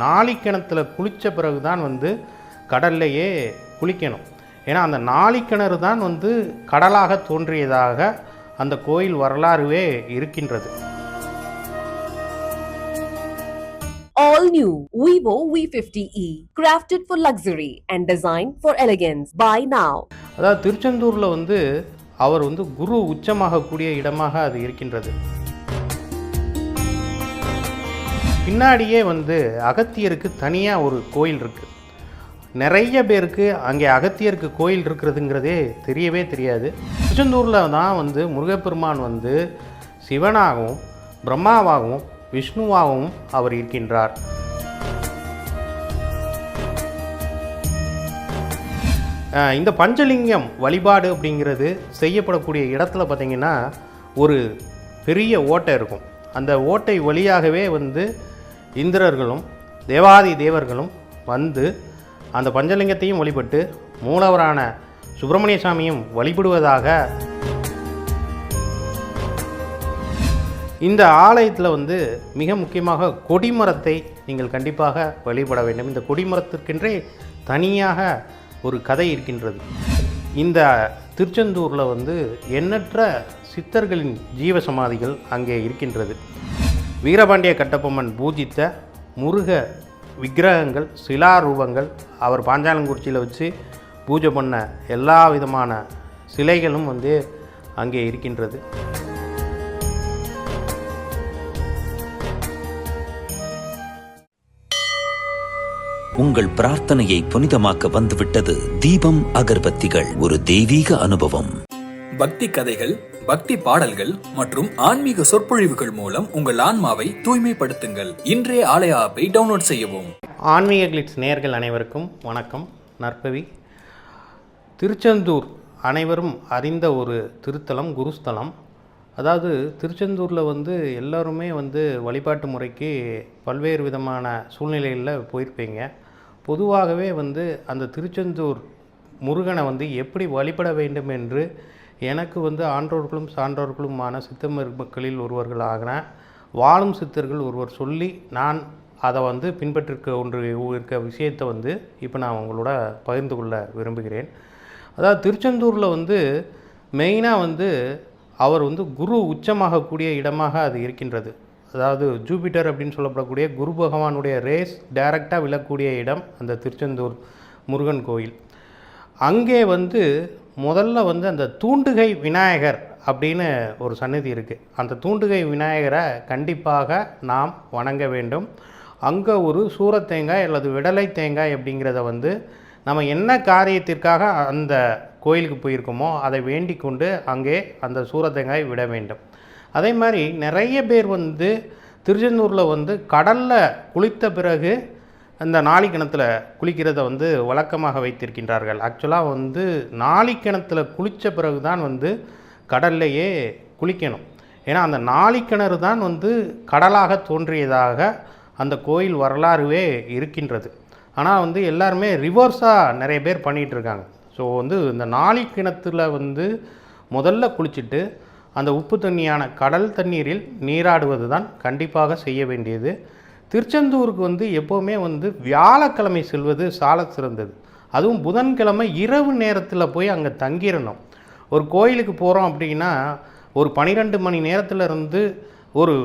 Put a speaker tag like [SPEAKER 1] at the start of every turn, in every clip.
[SPEAKER 1] நாளிக்கிணத்துல குளித்த பிறகு தான் வந்து கடல்லையே குளிக்கணும் ஏன்னா அந்த நாளிக்கிணறு தான் வந்து கடலாக தோன்றியதாக அந்த கோயில் வரலாறுவே இருக்கின்றது
[SPEAKER 2] All new Vivo V50e, crafted for luxury and designed for elegance. Buy now.
[SPEAKER 1] அதாவது திருச்செந்தூரில் வந்து அவர் வந்து குரு உச்சமாகக்கூடிய இடமாக அது இருக்கின்றது பின்னாடியே வந்து அகத்தியருக்கு தனியாக ஒரு கோயில் இருக்குது நிறைய பேருக்கு அங்கே அகத்தியருக்கு கோயில் இருக்கிறதுங்கிறதே தெரியவே தெரியாது. திருச்செந்தூரில் தான் வந்து முருகப்பெருமான் வந்து சிவனாகவும் பிரம்மாவாகவும் விஷ்ணுவாகவும் அவர் இருக்கின்றார். இந்த பஞ்சலிங்கம் வழிபாடு அப்படிங்கிறது செய்யப்படக்கூடிய இடத்துல பார்த்திங்கன்னா ஒரு பெரிய ஓட்டை இருக்கும். அந்த ஓட்டை வழியாகவே வந்து இந்திரர்களும் தேவாதி தேவர்களும் வந்து அந்த பஞ்சலிங்கத்தையும் வழிபட்டு மூலவரான சுப்பிரமணிய சாமியும் வழிபடுவதாக இந்த ஆலயத்தில் வந்து மிக முக்கியமாக கொடிமரத்தை நீங்கள் கண்டிப்பாக வழிபட வேண்டும். இந்த கொடிமரத்திற்கென்றே தனியாக ஒரு கதை இருக்கின்றது. இந்த திருச்செந்தூரில் வந்து எண்ணற்ற சித்தர்களின் ஜீவ சமாதிகள் அங்கே இருக்கின்றது. வீரபாண்டிய கட்டபொம்மன் பூஜித்த முருக விக்கிரகங்கள் சிலாரூபங்கள் அவர் பாஞ்சாலங்குறிச்சியில் வச்சு பூஜை பண்ண எல்லா விதமான சிலைகளும் வந்து அங்கே இருக்கின்றது.
[SPEAKER 3] உங்கள் பிரார்த்தனையை புனிதமாக்க வந்துவிட்டது தீபம் அகர்பத்திகள் ஒரு தெய்வீக அனுபவம்.
[SPEAKER 4] பக்தி கதைகள் பக்தி பாடல்கள் மற்றும் ஆன்மீக சொற்பொழிவுகள் மூலம் உங்கள் ஆன்மாவை தூய்மைப்படுத்துங்கள். இன்றைய ஆலய ஆப்பை டவுன்லோட் செய்யவும்.
[SPEAKER 1] ஆன்மீக கிளிட்ஸ் நேயர்கள் அனைவருக்கும் வணக்கம். நற்பவி. திருச்செந்தூர் அனைவரும் அறிந்த ஒரு திருத்தலம் குருஸ்தலம். அதாவது திருச்செந்தூரில் வந்து எல்லாருமே வந்து வழிபாட்டு முறைக்கு பல்வேறு விதமான சூழ்நிலைகளில் போயிருப்பீங்க. பொதுவாகவே வந்து அந்த திருச்செந்தூர் முருகனை வந்து எப்படி வழிபட வேண்டும் என்று எனக்கு வந்து ஆன்றோர்களும் சான்றோர்களுமான சித்த மக்களில் ஒருவர்களாகின வாழும் சித்தர்கள் ஒருவர் சொல்லி நான் அதை வந்து பின்பற்றிருக்க ஒன்று இருக்க விஷயத்தை வந்து இப்போ நான் உங்களோட பகிர்ந்து கொள்ள விரும்புகிறேன். அதாவது திருச்செந்தூரில் வந்து மெயினாக வந்து அவர் வந்து குரு உச்சமாகக்கூடிய இடமாக அது இருக்கின்றது. அதாவது ஜூபிட்டர் அப்படின்னு சொல்லப்படக்கூடிய குரு பகவானுடைய ரேஸ் டைரக்டாக விழக்கூடிய இடம் அந்த திருச்செந்தூர் முருகன் கோயில். அங்கே வந்து முதல்ல வந்து அந்த தூண்டுகை விநாயகர் அப்படின்னு ஒரு சன்னதி இருக்குது அந்த தூண்டுகை விநாயகரை கண்டிப்பாக நாம் வணங்க வேண்டும். அங்கே ஒரு சூரத்தேங்காய் அல்லது விடலை தேங்காய் அப்படிங்கிறத வந்து நம்ம என்ன காரியத்திற்காக அந்த கோயிலுக்கு போயிருக்கோமோ அதை வேண்டிக் கொண்டு அங்கே அந்த சூரத்தேங்காய் விட வேண்டும். அதே மாதிரி நிறைய பேர் வந்து திருச்செந்தூரில் வந்து கடலில் குளித்த பிறகு அந்த நாளிக்கிணத்துல குளிக்கிறத வந்து வழக்கமாக வைத்திருக்கின்றார்கள். ஆக்சுவலாக வந்து நாளிக்கிணத்துல குளித்த பிறகு தான் வந்து கடல்லையே குளிக்கணும். ஏன்னா அந்த நாளிக்கிணறு தான் வந்து கடலாக தோன்றியதாக அந்த கோயில் வரலாறுவே இருக்கின்றது. ஆனால் வந்து எல்லாருமே ரிவர்ஸாக நிறைய பேர் பண்ணிகிட்டு இருக்காங்க ஸோ வந்து இந்த நாளிக்கிணத்துல வந்து முதல்ல குளிச்சுட்டு அந்த உப்பு தண்ணியான கடல் தண்ணீரில் நீராடுவது தான் கண்டிப்பாக செய்ய வேண்டியது. திருச்செந்தூருக்கு வந்து எப்போவுமே வந்து வியாழக்கிழமை செல்வது சால சிறந்தது. அதுவும் புதன்கிழமை இரவு நேரத்தில் போய் அங்கே தங்கிடணும் ஒரு கோயிலுக்கு போகிறோம் அப்படின்னா ஒரு பனிரெண்டு மணி நேரத்தில் இருந்து ஒரு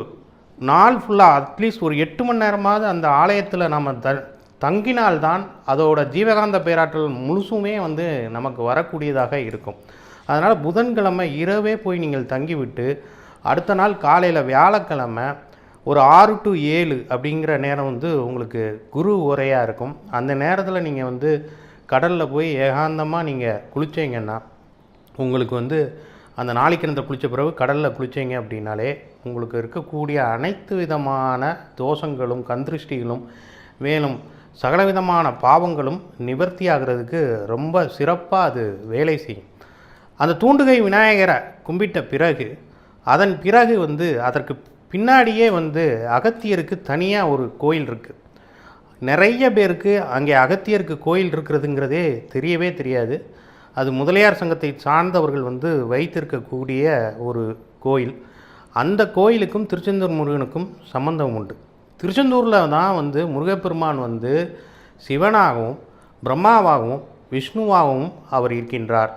[SPEAKER 1] நாள் ஃபுல்லாக அட்லீஸ்ட் ஒரு எட்டு மணி நேரமாவது அந்த ஆலயத்தில் நம்ம த தங்கினால்தான் அதோட ஜீவகாந்த பேராற்றல் முழுசுமே வந்து நமக்கு வரக்கூடியதாக இருக்கும். அதனால் புதன்கிழமை இரவே போய் நீங்கள் தங்கிவிட்டு அடுத்த நாள் காலையில் வியாழக்கிழமை ஒரு ஆறு டு ஏழு அப்படிங்கிற நேரம் வந்து உங்களுக்கு குரு உரையாக இருக்கும். அந்த நேரத்தில் நீங்கள் வந்து கடலில் போய் ஏகாந்தமாக நீங்கள் குளிச்சீங்கன்னா உங்களுக்கு வந்து அந்த நாளைக்கிணத்தை குளித்த பிறகு கடலில் குளித்தீங்க அப்படின்னாலே உங்களுக்கு இருக்கக்கூடிய அனைத்து விதமான தோஷங்களும் கந்திருஷ்டிகளும் மேலும் சகலவிதமான பாவங்களும் நிவர்த்தி ஆகிறதுக்கு ரொம்ப சிறப்பாக அது வேலை செய்யும். அந்த தூண்டுகை விநாயகரை கும்பிட்ட பிறகு அதன் பிறகு வந்து அதற்கு பின்னாடியே வந்து அகத்தியருக்கு தனியாக ஒரு கோயில் இருக்குது நிறைய பேருக்கு அங்கே அகத்தியருக்கு கோயில் இருக்கிறதுங்கிறதே தெரியவே தெரியாது. அது முதலியார் சங்கத்தை சார்ந்தவர்கள் வந்து வைத்திருக்கக்கூடிய ஒரு கோயில். அந்த கோயிலுக்கும் திருச்செந்தூர் முருகனுக்கும் சம்பந்தம் உண்டு. திருச்செந்தூரில் தான் வந்து முருகப்பெருமான் வந்து சிவனாகவும் பிரம்மாவாகவும் விஷ்ணுவாகவும் அவர் இருக்கின்றார்.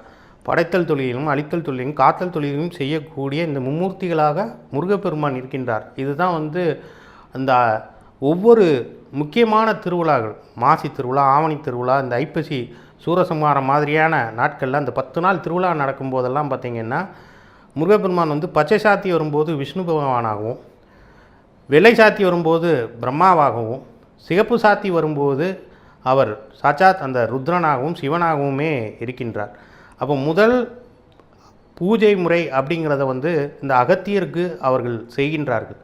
[SPEAKER 1] படைத்தல் தொழிலும் அழித்தல் தொழிலும் காத்தல் தொழிலும் செய்யக்கூடிய இந்த மும்மூர்த்திகளாக முருகப்பெருமான் இருக்கின்றார். இதுதான் வந்து அந்த ஒவ்வொரு முக்கியமான திருவிழாக்கள். மாசி திருவிழா ஆவணி திருவிழா இந்த ஐப்பசி சூரசம்ஹாரம் மாதிரியான நாட்களில் அந்த பத்து நாள் திருவிழா நடக்கும்போதெல்லாம் பார்த்திங்கன்னா முருகப்பெருமான் வந்து பச்சை சாத்தி வரும்போது விஷ்ணு பகவானாகவும் வெள்ளை சாத்தி வரும்போது பிரம்மாவாகவும் சிகப்பு சாத்தி வரும்போது அவர் சாட்சாத் அந்த ருத்ரனாகவும் சிவனாகவுமே இருக்கின்றார். அப்போ முதல் பூஜை முறை அப்படிங்கிறத வந்து இந்த அகத்தியருக்கு அவர்கள் செய்கின்றார்கள்.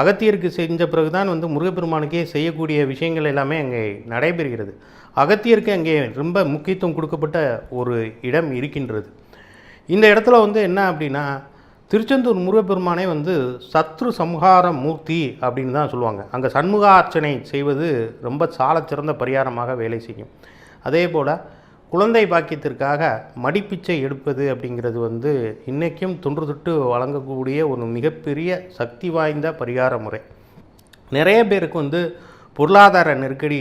[SPEAKER 1] அகத்தியருக்கு செஞ்ச பிறகுதான் வந்து முருகப்பெருமானுக்கே செய்யக்கூடிய விஷயங்கள் எல்லாமே அங்கே நடைபெறுகிறது. அகத்தியருக்கு அங்கே ரொம்ப முக்கியத்துவம் கொடுக்கப்பட்ட ஒரு இடம் இருக்கின்றது. இந்த இடத்துல வந்து என்ன அப்படின்னா திருச்செந்தூர் முருகப்பெருமானே வந்து சத்ரு சம்ஹார மூர்த்தி அப்படின்னு தான் சொல்லுவாங்க. அங்கே சண்முகார்ச்சனை செய்வது ரொம்ப சாலச்சிறந்த பரிகாரமாக வேலை செய்யும். அதே போல் குழந்தை பாக்கியத்திற்காக மடிப்பிச்சை எடுப்பது அப்படிங்கிறது வந்து இன்றைக்கும் தொன்று தொட்டு வழங்கக்கூடிய ஒரு மிகப்பெரிய சக்தி வாய்ந்த பரிகார முறை. நிறைய பேருக்கு வந்து பொருளாதார நெருக்கடி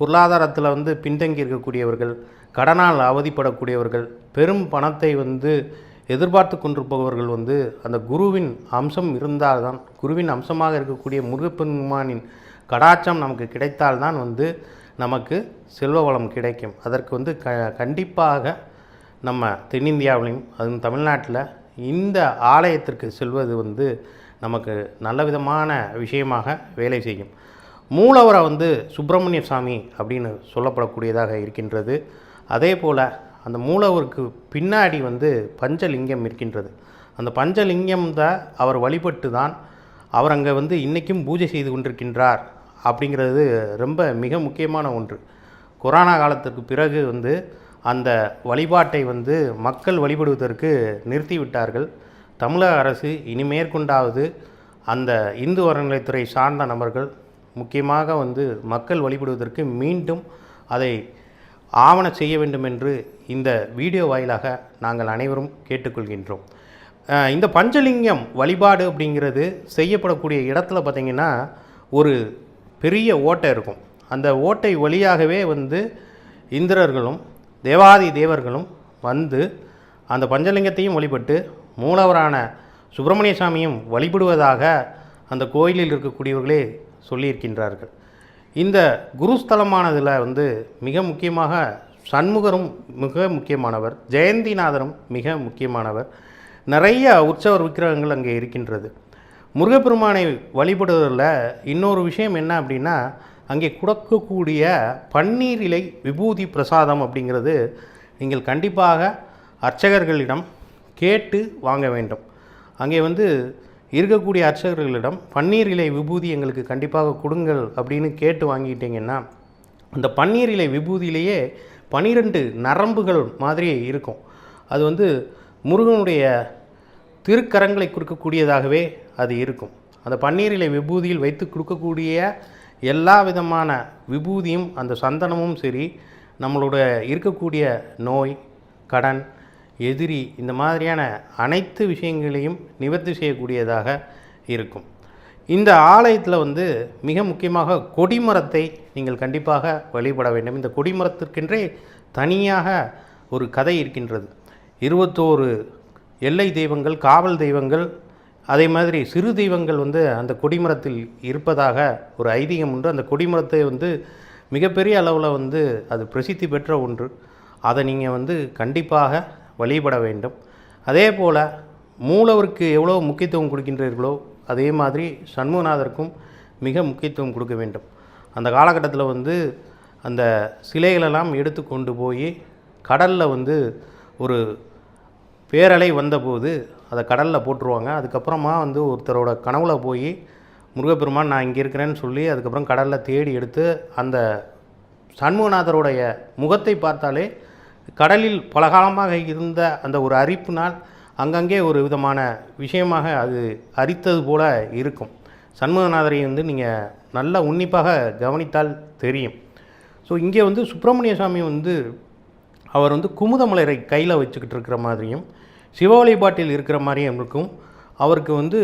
[SPEAKER 1] பொருளாதாரத்தில் வந்து பின்தங்கி இருக்கக்கூடியவர்கள் கடனால் அவதிப்படக்கூடியவர்கள் பெரும் பணத்தை வந்து எதிர்பார்த்து கொண்டிருப்பவர்கள் வந்து அந்த குருவின் அம்சம் இருந்தால்தான் குருவின் அம்சமாக இருக்கக்கூடிய முருகப்பெருமானின் கடாச்சம் நமக்கு கிடைத்தால்தான் வந்து நமக்கு செல்வ வளம் கிடைக்கும். அதற்கு வந்து க கண்டிப்பாக நம்ம தென்னிந்தியாவிலையும் அதுவும் தமிழ்நாட்டில் இந்த ஆலயத்திற்கு செல்வது வந்து நமக்கு நல்ல விதமான விஷயமாக வேலை செய்யும். மூலவரை வந்து சுப்பிரமணிய சாமி அப்படின்னு சொல்லப்படக்கூடியதாக இருக்கின்றது. அதே போல் அந்த மூலவருக்கு பின்னாடி வந்து பஞ்சலிங்கம் இருக்கின்றது. அந்த பஞ்சலிங்கம் தான் அவர் வழிபட்டு தான் அவர் அங்கே வந்து இன்றைக்கும் பூஜை செய்து கொண்டிருக்கின்றார். அப்படிங்கிறது ரொம்ப மிக முக்கியமான ஒன்று. கொரோனா காலத்துக்கு பிறகு வந்து அந்த வழிபாட்டை வந்து மக்கள் வழிபடுவதற்கு நிறுத்திவிட்டார்கள். தமிழக அரசு இனி மேற்கொண்டாவது அந்த இந்து அறநிலைத்துறை சார்ந்த நபர்கள் முக்கியமாக வந்து மக்கள் வழிபடுவதற்கு மீண்டும் அதை ஆவண செய்ய வேண்டும் என்று இந்த வீடியோ வாயிலாக நாங்கள் அனைவரும் கேட்டுக்கொள்கின்றோம். இந்த பஞ்சலிங்கம் வழிபாடு அப்படிங்கிறது செய்யப்படக்கூடிய இடத்துல பார்த்திங்கன்னா ஒரு பெரிய ஓட்டை இருக்கும். அந்த ஓட்டை வழியாகவே வந்து இந்திரர்களும் தேவாதி தேவர்களும் வந்து அந்த பஞ்சலிங்கத்தையும் வழிபட்டு மூலவரான சுப்பிரமணிய சாமியும் வழிபடுவதாக அந்த கோயிலில் இருக்கக்கூடியவர்களே சொல்லியிருக்கின்றார்கள். இந்த குருஸ்தலமானதில் வந்து மிக முக்கியமாக சண்முகரும் மிக முக்கியமானவர் ஜெயந்திநாதரும் மிக முக்கியமானவர். நிறைய உற்சவர் விக்கிரகங்கள் அங்கே இருக்கின்றது. முருகப்பெருமானை வழிபடுவதில் இன்னொரு விஷயம் என்ன அப்படின்னா அங்கே கொடுக்கக்கூடிய பன்னீர் இலை விபூதி பிரசாதம் அப்படிங்கிறது நீங்கள் கண்டிப்பாக அர்ச்சகர்களிடம் கேட்டு வாங்க வேண்டும். அங்கே வந்து இருக்கக்கூடிய அர்ச்சகர்களிடம் பன்னீர் இலை விபூதி எங்களுக்கு கண்டிப்பாக கொடுங்கள் அப்படின்னு கேட்டு வாங்கிட்டீங்கன்னா அந்த பன்னீர் இலை விபூதியிலேயே பனிரெண்டு நரம்புகள் மாதிரி இருக்கும். அது வந்து முருகனுடைய திருக்கரங்களை கொடுக்கக்கூடியதாகவே அது இருக்கும். அந்த பன்னீர் இலை விபூதியில் வைத்து கொடுக்கக்கூடிய எல்லா விதமான விபூதியும் அந்த சந்தனமும் சரி நம்மளோட இருக்கக்கூடிய நோய் கடன் எதிரி இந்த மாதிரியான அனைத்து விஷயங்களையும் நிவர்த்தி செய்யக்கூடியதாக இருக்கும். இந்த ஆலயத்தில் வந்து மிக முக்கியமாக கொடிமரத்தை நீங்கள் கண்டிப்பாக வழிபட வேண்டும். இந்த கொடிமரத்திற்கென்றே தனியாக ஒரு கதை இருக்கின்றது. இருபத்தோரு எல்லை தெய்வங்கள் காவல் தெய்வங்கள் அதே மாதிரி சிறு தெய்வங்கள் வந்து அந்த கொடிமரத்தில் இருப்பதாக ஒரு ஐதீகம் உண்டு. அந்த கொடிமரத்தை வந்து மிகப்பெரிய அளவில் வந்து அது பிரசித்தி பெற்ற ஒன்று. அதை நீங்கள் வந்து கண்டிப்பாக வழிபட வேண்டும். அதே போல் மூலவருக்கு எவ்வளோ முக்கியத்துவம் கொடுக்கின்றீர்களோ அதே மாதிரி சண்முகநாதருக்கும் மிக முக்கியத்துவம் கொடுக்க வேண்டும். அந்த காலகட்டத்தில் வந்து அந்த சிலைகளெல்லாம் எடுத்து கொண்டு போய் கடலில் வந்து ஒரு பேரலை வந்தபோது அதை கடலில் போட்டுருவாங்க. அதுக்கப்புறமா வந்து ஒருத்தரோட கனவுல போய் முருகப்பெருமான் நான் இங்கே இருக்கிறேன்னு சொல்லி அதுக்கப்புறம் கடலில் தேடி எடுத்து அந்த சண்முகநாதருடைய முகத்தை பார்த்தாலே கடலில் பலகாலமாக இருந்த அந்த ஒரு அரிப்பினால் அங்கங்கே ஒரு விதமான விஷயமாக அது அரித்தது போல இருக்கும். சண்முகநாதரை வந்து நீங்கள் நல்லா உன்னிப்பாக கவனித்தால் தெரியும். ஸோ இங்கே வந்து சுப்பிரமணிய சுவாமி வந்து அவர் வந்து குமுதமலரை கையில் வச்சுக்கிட்டு இருக்கிற மாதிரியும் சிவ வழிபாட்டில் இருக்கிற மாதிரியும் இருக்கும். அவருக்கு வந்து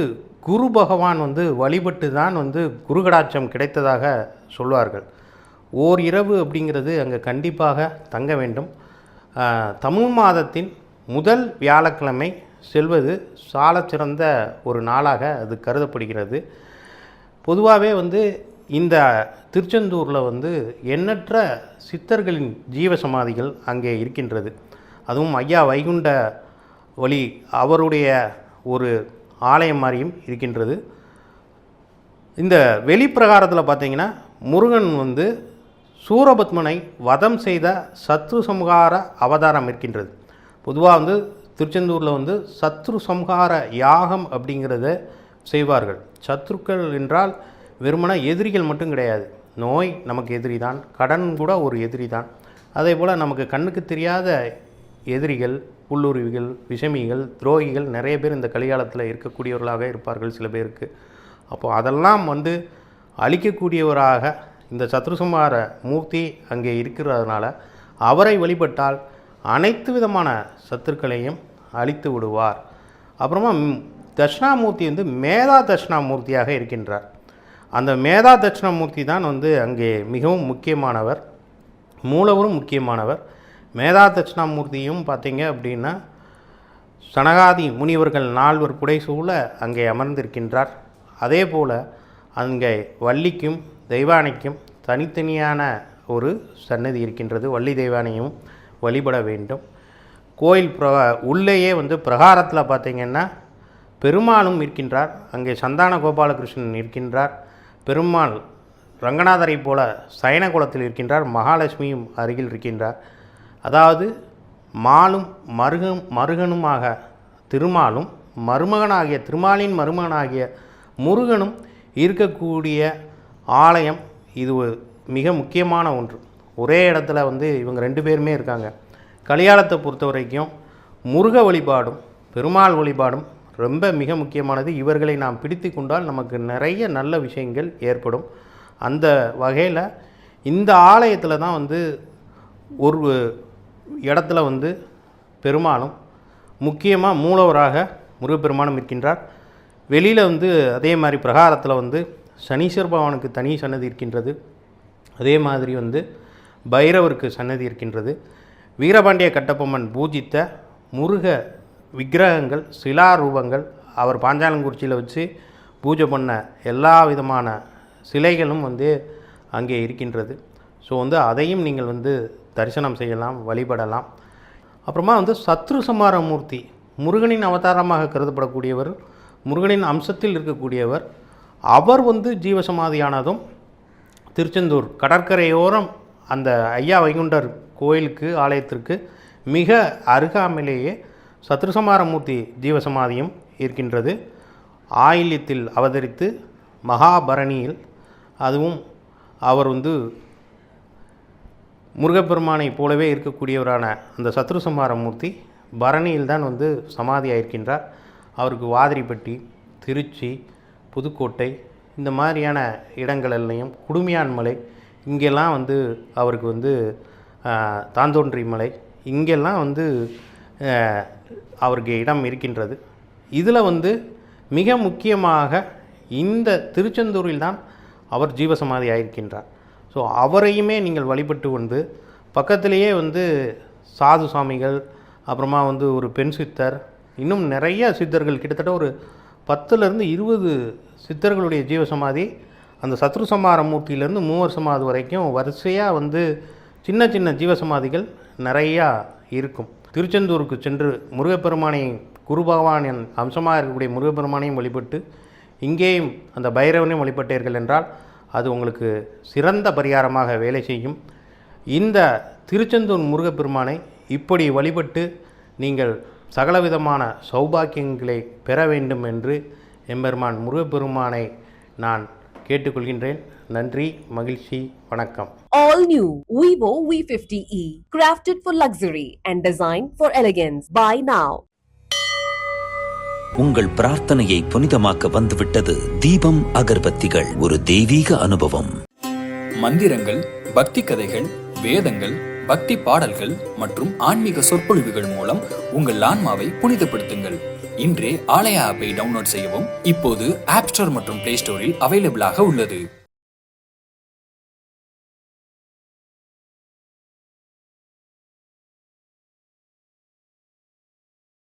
[SPEAKER 1] குரு பகவான் வந்து வழிபட்டு தான் வந்து குருகடாட்சம் கிடைத்ததாக சொல்வார்கள். ஓர் இரவு அப்படிங்கிறது அங்கே கண்டிப்பாக தங்க வேண்டும். தமிழ் மாதத்தின் முதல் வியாழக்கிழமை செல்வது சால சிறந்த ஒரு நாளாக அது கருதப்படுகிறது. பொதுவாகவே வந்து இந்த திருச்செந்தூரில் வந்து எண்ணற்ற சித்தர்களின் ஜீவசமாதிகள் அங்கே இருக்கின்றது. அதுவும் ஐயா வைகுண்ட வழி அவருடைய ஒரு ஆலயம் மாதிரியும் இருக்கின்றது. இந்த வெளிப்பிரகாரத்தில் பார்த்தீங்கன்னா முருகன் வந்து சூரபத்மனை வதம் செய்த சத்ரு சம்ஹார அவதாரம் இருக்கின்றது. பொதுவாக வந்து திருச்செந்தூரில் வந்து சத்ரு சம்ஹார யாகம் அப்படிங்கிறத செய்வார்கள். சத்ருக்கள் என்றால் வெறுமன எதிரிகள் மட்டும் கிடையாது. நோய் நமக்கு எதிரி தான் கடன் கூட ஒரு எதிரி தான் அதே போல் நமக்கு கண்ணுக்கு தெரியாத எதிரிகள் புல்லுருவிகள் விஷமிகள் துரோகிகள் நிறைய பேர் இந்த கலிகாலத்தில் இருக்கக்கூடியவர்களாக இருப்பார்கள் சில பேருக்கு. அப்போ அதெல்லாம் வந்து அழிக்கக்கூடியவராக இந்த சத்ருசுமார மூர்த்தி அங்கே இருக்கிறதுனால அவரை வழிபட்டால் அனைத்து விதமான சத்துருக்களையும் அழித்து விடுவார். அப்புறமா தட்சிணாமூர்த்தி வந்து மேதா தட்சிணாமூர்த்தியாக இருக்கின்றார். அந்த மேதா தட்சிணாமூர்த்தி தான் வந்து அங்கே மிகவும் முக்கியமானவர் மூலவரும் முக்கியமானவர். மேதா தட்சிணாமூர்த்தியும் பார்த்தீங்க அப்படின்னா சனகாதி முனிவர்கள் நால்வர் புடைசூழ அங்கே அமர்ந்திருக்கின்றார். அதே போல் அங்கே வள்ளிக்கும் தெய்வானைக்கும் தனித்தனியான ஒரு சன்னதி இருக்கின்றது. வள்ளி தெய்வானையும் வழிபட வேண்டும். கோயில் பிர உள்ளேயே வந்து பிரகாரத்தில் பார்த்திங்கன்னா பெருமாளும் இருக்கின்றார். அங்கே சந்தான கோபாலகிருஷ்ணன் இருக்கின்றார். பெருமாள் ரங்கநாதரை போல சயன குலத்தில் இருக்கின்றார். மகாலட்சுமியும் அருகில் இருக்கின்றார். அதாவது மாலும் மருகும் மருகனுமாக திருமாலும் மருமகனாகிய திருமாலின் மருமகனாகிய முருகனும் இருக்கக்கூடிய ஆலயம் இது மிக முக்கியமான ஒன்று. ஒரே இடத்துல வந்து இவங்க ரெண்டு பேருமே இருக்காங்க. கலியாளத்தை பொறுத்த வரைக்கும் முருக வழிபாடும் பெருமாள் வழிபாடும் ரொம்ப மிக முக்கியமானது. இவர்களை நாம் பிடித்து கொண்டால் நமக்கு நிறைய நல்ல விஷயங்கள் ஏற்படும். அந்த வகையில் இந்த ஆலயத்தில் தான் வந்து ஒரு இடத்துல வந்து பெருமாளும் முக்கியமாக மூலவராக முருகப்பெருமானும் இருக்கின்றார். வெளியில் வந்து அதே மாதிரி பிரகாரத்தில் வந்து சனீஸ்வர பகவானுக்கு தனி சன்னதி இருக்கின்றது. அதே மாதிரி வந்து பைரவருக்கு சன்னதி இருக்கின்றது. வீரபாண்டிய கட்டப்பொம்மன் பூஜித்த முருக விக்கிரகங்கள் சிலா ரூபங்கள் அவர் பாஞ்சாலங்குறிச்சியில் வச்சு பூஜை பண்ண எல்லா விதமான சிலைகளும் வந்து அங்கே இருக்கின்றது. ஸோ வந்து அதையும் நீங்கள் வந்து தரிசனம் செய்யலாம் வழிபடலாம். அப்புறமா வந்து சத்ரு சமார மூர்த்தி முருகனின் அவதாரமாக கருதப்படக்கூடியவர் முருகனின் அம்சத்தில் இருக்கக்கூடியவர் அவர் வந்து ஜீவசமாதியானதும் திருச்செந்தூர் கடற்கரையோரம் அந்த ஐயா வைகுண்டர் கோயிலுக்கு ஆலயத்திற்கு மிக அருகாமையிலேயே சத்ருசமாரமூர்த்தி ஜீவசமாதியும் இருக்கின்றது. ஆயில்யத்தில் அவதரித்து மகாபரணியில் அதுவும் அவர் வந்து முருகப்பெருமானைப் போலவே இருக்கக்கூடியவரான அந்த சத்ருசம்ஹாரமூர்த்தி பரணியில் தான் வந்து சமாதியாயிருக்கின்றார். அவருக்கு வாதிரிப்பட்டி திருச்சி புதுக்கோட்டை இந்த மாதிரியான இடங்களெல்லாம் குடுமியான் மலை இங்கெல்லாம் வந்து அவருக்கு வந்து தாந்தோன்றி மலை இங்கெல்லாம் வந்து அவருக்கு இடம் இருக்கின்றது. இதில் வந்து மிக முக்கியமாக இந்த திருச்செந்தூரில் தான் அவர் ஜீவசமாதி ஆயிருக்கின்றார் ஸோ அவரையுமே நீங்கள் வழிபட்டு வந்து பக்கத்திலேயே வந்து சாது சுவாமிகள் அப்புறமா வந்து ஒரு பெண் சித்தர் இன்னும் நிறைய சித்தர்கள் கிட்டத்தட்ட ஒரு பத்துலேருந்து இருபது சித்தர்களுடைய ஜீவசமாதி அந்த சத்ரு சமார மூர்த்தியிலேருந்து மூவர் சமாதி வரைக்கும் வரிசையாக வந்து சின்ன சின்ன ஜீவசமாதிகள் நிறையா இருக்கும். திருச்செந்தூருக்கு சென்று முருகப்பெருமானை குரு பகவானின் அம்சமாக இருக்கக்கூடிய முருகப்பெருமானையும் வழிபட்டு இங்கேயும் அந்த பைரவனையும் வழிபட்டீர்கள் என்றால் அது உங்களுக்கு சிறந்த பரிகாரமாக வேலை செய்யும் இந்த திருச்செந்தூர் முருகப்பெருமானை இப்படி வழிபட்டு நீங்கள் சகலவிதமான சௌபாக்கியங்களை பெற வேண்டும் என்று எம்பெருமான் முருகப்பெருமானை நான் கேட்டுக்கொள்கின்றேன் நன்றி மகிழ்ச்சி வணக்கம்
[SPEAKER 2] All new Vivo V50e, crafted for luxury and designed for elegance. Buy now.
[SPEAKER 3] உங்கள் பிரார்த்தனையை புனிதமாக்க வந்துவிட்டது தீபம் அகர்பத்திகள். ஒரு தெய்வீக அனுபவம்.
[SPEAKER 4] மந்திரங்கள் பக்தி கதைகள் வேதங்கள் பக்தி பாடல்கள் மற்றும் ஆன்மீக சொற்பொழிவுகள் மூலம் உங்கள் ஆன்மாவை புனிதப்படுத்துங்கள். இன்றே ஆலயா ஆப்பை டவுன்லோட் செய்யவும் இப்போது ஆப் ஸ்டோர் மற்றும் பிளே ஸ்டோரில் அவைலபிளாக உள்ளது.